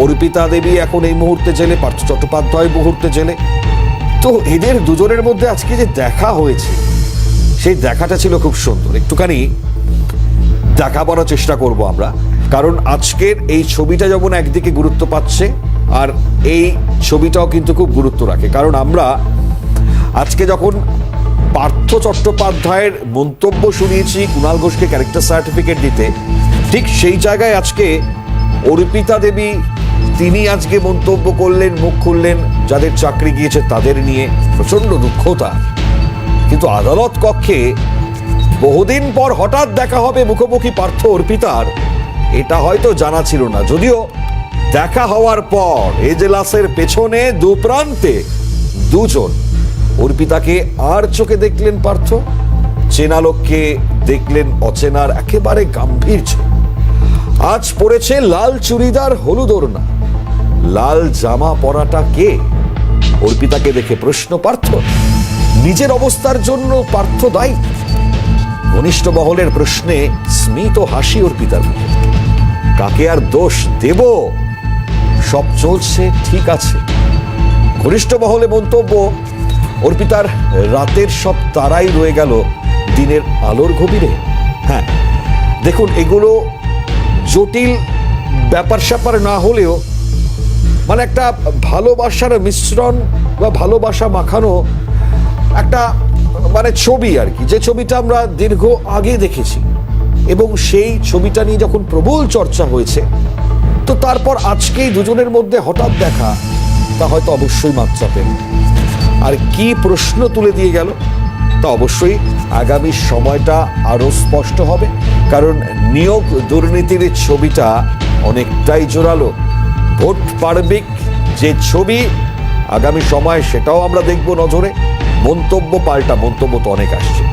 অর্পিতা দেবী এখন এই মুহূর্তে জেলে, পার্থ চট্টোপাধ্যায় মুহূর্তে জেলে। তো এদের দুজনের মধ্যে আজকে যে দেখা হয়েছে, সেই দেখাটা ছিল খুব সুন্দর। একটুখানি দেখা করার চেষ্টা করব আমরা। কারণ আজকের এই ছবিটা যেমন একদিকে গুরুত্ব পাচ্ছে, আর এই ছবিটাও কিন্তু খুব গুরুত্ব রাখে। কারণ আমরা আজকে যখন পার্থ চট্টোপাধ্যায়ের মন্তব্য শুনিয়েছি, কুণাল ঘোষকে ক্যারেক্টার সার্টিফিকেট দিতে, ঠিক সেই জায়গায় আজকে অর্পিতা দেবী তিনি আজকে মন্তব্য করলেন, মুখ খুললেন, যাদের চাকরি গিয়েছে তাদের নিয়ে প্রচণ্ড দুঃখ তার। কিন্তু আদালত কক্ষে বহুদিন পর হঠাৎ দেখা হবে মুখোমুখি পার্থ অর্পিতার এটা হয়তো জানা ছিল না। যদিও দেখা হওয়ার পর এজেলাসের পেছনে দু প্রান্তে দুজন। অর্পিতাকে আর চোখে দেখলেন পার্থ, চেনা লোককে দেখলেন অচেনার একেবারে গাম্ভীর্য। আজ পড়েছে লাল চুড়িদার হলুদ ওড়না। লাল জামা পরাটা কে? অর্পিতাকে দেখে প্রশ্ন পার্থ। নিজের অবস্থার জন্য পার্থ দায়ী। ঘনিষ্ঠ মহলের প্রশ্নে স্মিত হাসি অর্পিতার মুখে। কাকে আর দোষ দেব? সব চলছে ঠিক আছে। ঘনিষ্ঠ মহলে মন্তব্য, অর্পিতার রাতের সব তারাই রয়ে গেল দিনের আলোর গভীরে। হ্যাঁ দেখুন, এগুলো জটিল ব্যাপার স্যাপার না হলেও মানে একটা ভালোবাসার মিশ্রণ বা ভালোবাসা মাখানো একটা মানে ছবি আর কি। যে ছবিটা আমরা দীর্ঘ আগে দেখেছি এবং সেই ছবিটা নিয়ে যখন প্রবল চর্চা হয়েছে, তো তারপর আজকেই দুজনের মধ্যে হঠাৎ দেখা, তা হয়তো অবশ্যই মাত্রা পেল আর কি প্রশ্ন তুলে দিয়ে গেল, তা অবশ্যই আগামী সময়টা আরও স্পষ্ট হবে, কারণ নিয়োগ দুর্নীতির ছবিটা অনেকটাই জোরালো। ভোট পার্বিক যে ছবি, আগামী সময় সেটাও আমরা দেখব নজরে। মন্তব্য পাল্টা, মন্তব্য তো অনেক আসছে।